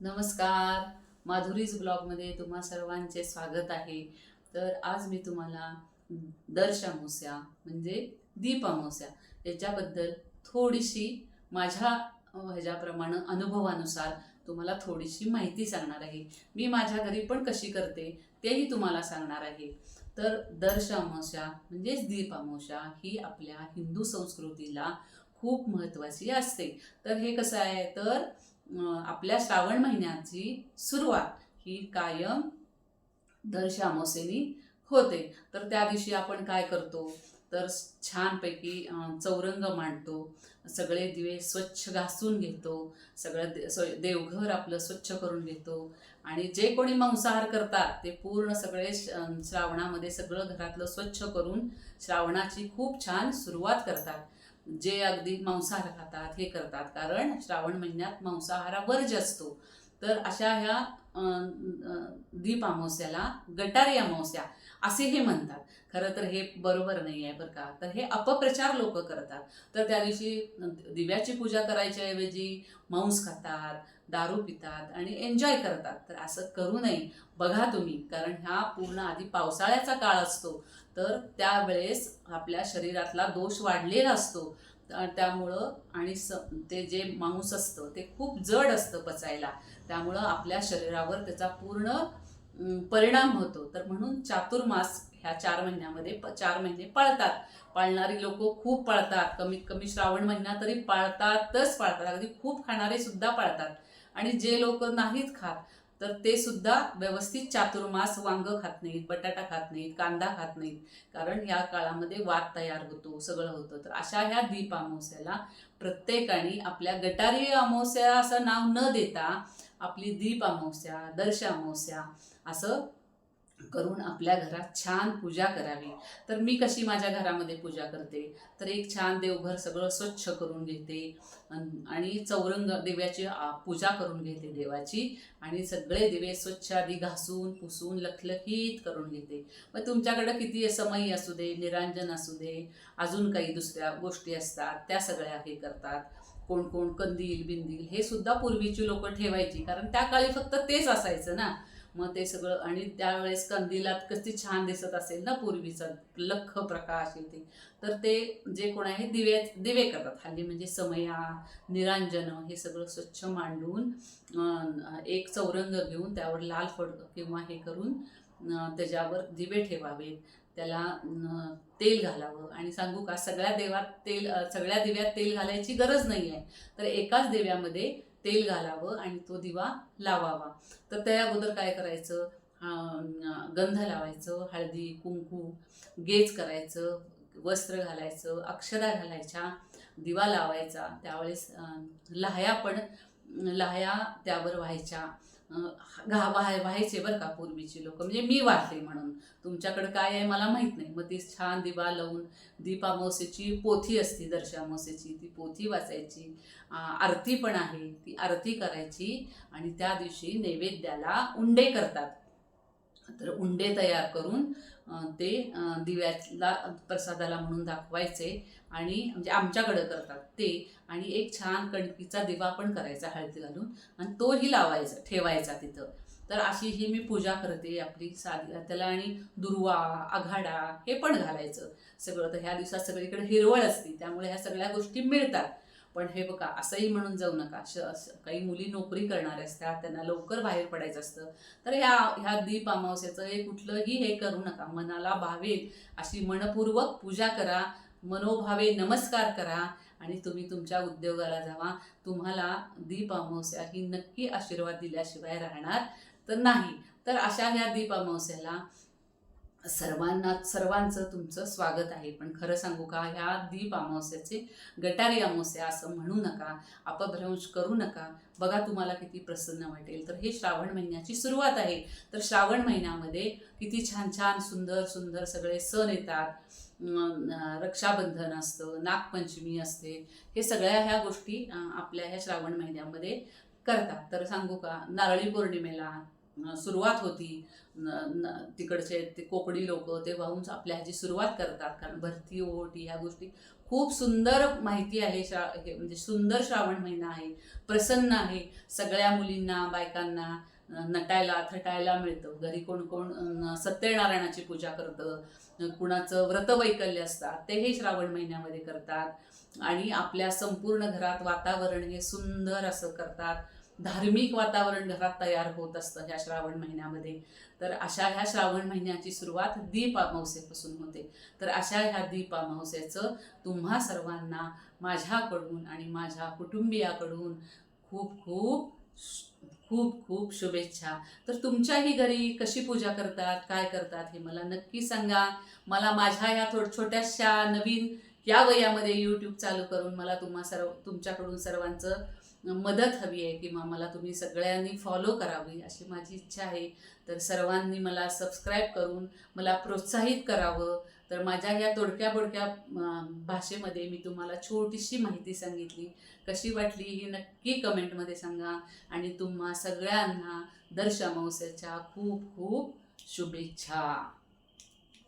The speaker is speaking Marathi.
नमस्कार. माधुरीज ब्लॉगमध्ये तुम्हा सर्वांचे स्वागत आहे. तर आज मी तुम्हाला दर्श अमावस्या म्हणजे दीप अमावस्या याच्याबद्दल थोडीशी माझ्या ह्याच्याप्रमाणे अनुभवानुसार तुम्हाला थोडीशी माहिती सांगणार आहे. मी माझ्या घरी पण कशी करते तेही तुम्हाला सांगणार आहे. तर दर्श अमावस्या म्हणजेच दीप अमावस्या ही आपल्या हिंदू संस्कृतीला खूप महत्त्वाची असते. तर हे कसं आहे? तर आपल्या श्रावण महिन्याची सुरुवात ही कायम दर अमावस्येनी होते. तर त्या दिवशी आपण काय करतो? तर छानपैकी चौरंग मांडतो. सगळे दिवे स्वच्छ घासून घेतो. सगळं दे- स्व- देवघर आपलं स्वच्छ करून घेतो. आणि जे कोणी मांसाहार करतात ते पूर्ण सगळे श- श्रावणामध्ये सगळं घरातलं स्वच्छ करून श्रावणाची खूप छान सुरुवात करतात. जे अगदी मांसाहार खातात हे करतात. कारण श्रावण महिन्यात मांसाहारा वर्ज असतो तर अशा ह्या दीप अमावस्याला गटारी अमावस्या असे हे म्हणतात. खरं तर हे बरोबर नाही आहे बरं का. तर हे अपप्रचार लोक करतात. तर त्या दिवशी दिव्याची पूजा करायच्या ऐवजी मांस खातात दारू पितात आणि एन्जॉय करतात. तर असं करू नये. बघा तुम्ही कारण ह्या पूर्ण आधी पावसाळ्याचा काळ असतो. तर त्यावेळेस आपल्या शरीरातला दोष वाढलेला असतो. त्यामुळं आणि स ते जे मांस असतं ते खूप जड असतं पचायला. त्यामुळं आपल्या शरीरावर त्याचा पूर्ण परिणाम होतो. तर म्हणून चातुर्मास ह्या चार महिन्यामध्ये प- चार महिने पाळतात. पाळणारी लोक खूप पाळतात. कमीत कमी श्रावण महिना तरी पाळतातच पाळतात. अगदी खूप खाणारे सुद्धा पाळतात. आणि जे लोक नाहीत खात तर ते सुद्धा व्यवस्थित चातुर्मास वांग खात नाहीत बटाटा खात नाहीत कांदा खात नाहीत. कारण या काळामध्ये वाद तयार होतो सगळं होतं. तर अशा ह्या दीप अमावस्याला प्रत्येकाने आपल्या गटारी अमावस्या असं नाव न देता आपली दीप अमावस्या दर्श अमावस्या असं करून आपल्या घरात छान पूजा करावी. तर मी कशी माझ्या घरामध्ये पूजा करते? तर एक छान देवघर सगळं स्वच्छ करून घेते आणि चौरंग देव्याची पूजा करून घेते देवाची आणि सगळे दिवे स्वच्छ आधी घासून पुसून लखलखीत करून घेते. मग तुमच्याकडं किती समयी असू दे निरांजन असू दे अजून काही दुसऱ्या गोष्टी असतात त्या सगळ्या हे करतात. कोण कोण कंदील बिंदील हे सुद्धा पूर्वीची लोक ठेवायची. कारण त्या काळी फक्त तेच असायचं ना. मग ते सगळं आणि त्यावेळेस कंदिलात कशी छान दिसत असेल ना पूर्वीचा लख प्रकाश येते. तर ते जे कोण आहे दिवे दिवे करतात. हल्ली म्हणजे समया निरांजन हे सगळं स्वच्छ मांडून एक चौरंग घेऊन त्यावर लाल फडकं किंवा हे करून त्याच्यावर दिवे ठेवावेत. त्याला तेल घालावं. आणि सांगू का सगळ्या देवात तेल सगळ्या दिव्यात तेल घालायची गरज नाही आहे तर एकाच दिव्यामध्ये तेल घालावं आणि तो दिवा लावावा. तर त्या अगोदर काय करायचं? गंध लावायचं हळदी कुंकू गेज करायचं वस्त्र घालायचं अक्षदा घालायच्या दिवा लावायचा. त्यावेळेस अं, लाह्या पण लाह्या त्यावर व्हायच्या. घा व्हाय व्हायचे बरं का पूर्वीची लोक. म्हणजे मी वाटले म्हणून. तुमच्याकडे काय आहे मला माहीत नाही. मग ती छान दिवा लावून दीप पोथी असती दर्श ती पोथी वाचायची. आरती पण आहे. ती आरती करायची आणि त्या दिवशी नैवेद्याला उंडे करतात. तर उंडे तयार करून ते दिव्याला प्रसादाला म्हणून दाखवायचे आणि म्हणजे आमच्याकडं करतात ते. आणि एक छान कणकीचा दिवा पण करायचा हळदी घालून आणि तोही लावायचा ठेवायचा तिथं. तर अशी ही मी पूजा करते आपली साधी. त्याला आणि दुर्वा आघाडा हे पण घालायचं सगळं. तर ह्या दिवसात सगळीकडे हिरवळ असते त्यामुळे ह्या सगळ्या गोष्टी मिळतात. पण हे बघा असंही म्हणून जाऊ नका. श काही मुली नोकरी करणाऱ्या असतात त्यांना लवकर बाहेर पडायचं असतं. तर ह्या ह्या दीप अमावस्याचं हे कुठलंही हे करू नका. मनाला भावेल अशी मनपूर्वक पूजा करा मनोभावे नमस्कार करा आणि तुम्ही तुमच्या उद्योगाला जावा. तुम्हाला दीप अमावस्या ही नक्की आशीर्वाद दिल्याशिवाय राहणार तर नाही. तर अशा ह्या दीप अमावस्याला सर्वांना सर्वांचं तुमचं स्वागत आहे. पण खरं सांगू का ह्या दीप अमावस्याचे गटारी अमावस्या असं म्हणू नका अपभ्रंश करू नका. बघा तुम्हाला किती प्रसन्न वाटेल. तर हे श्रावण महिन्याची सुरुवात आहे. तर श्रावण महिन्यामध्ये किती छान छान सुंदर सुंदर सगळे सण येतात. रक्षाबंधन असतं नागपंचमी असते. हे सगळ्या ह्या गोष्टी आपल्या ह्या श्रावण महिन्यामध्ये करतात. तर सांगू का नारळी पौर्णिमेला सुरुवात होती. न- तिकडचे ते कोकणी लोक ते वाहून आपल्या ह्याची सुरुवात करतात. कारण भरती ओहोटी ह्या गोष्टी खूप सुंदर माहिती आहे. श्रा हे म्हणजे सुंदर श्रावण महिना आहे. प्रसन्न आहे. सगळ्या मुलींना बायकांना नटायला थटायला मिळतं. घरी कोण कोण सत्यनारायणाची पूजा करतं. कुणाचं व्रतवैकल्य असतात. ते हे श्रावण महिन्यामध्ये करतात. आणि आपल्या संपूर्ण घरात वातावरण हे सुंदर असं करतात. धार्मिक वातावरण घरात तयार होत असतं ह्या श्रावण महिन्यामध्ये. तर अशा ह्या श्रावण महिन्याची सुरुवात दीप अमावस्येपासून होते. तर अशा ह्या दीप अमावस्येचं तुम्हा सर्वांना माझ्याकडून आणि माझ्या कुटुंबियाकडून खूप खूप खूप खूप शुभेच्छा. तर तुमच्याही घरी कशी पूजा करतात काय करतात हे मला नक्की सांगा. मला माझ्या ह्या थोड छोट्याशा नवीन या वयामध्ये यूट्यूब चालू करून मला तुम्हा सर्व तुमच्याकडून सर्वांचं मदत हवी आहे किंवा मला तुम्ही सगळ्यांनी फॉलो करावी अशी माझी इच्छा आहे. तर सर्वांनी मला सबस्क्राईब करून मला प्रोत्साहित करावं. तर माझ्या ह्या तोडक्या बोडक्या भाषेमध्ये मी तुम्हाला छोटीशी माहिती सांगितली. कशी वाटली ही नक्की कमेंटमध्ये सांगा. आणि तुम्हा सगळ्यांना दर्श अमावस्याच्या खूप खूप शुभेच्छा.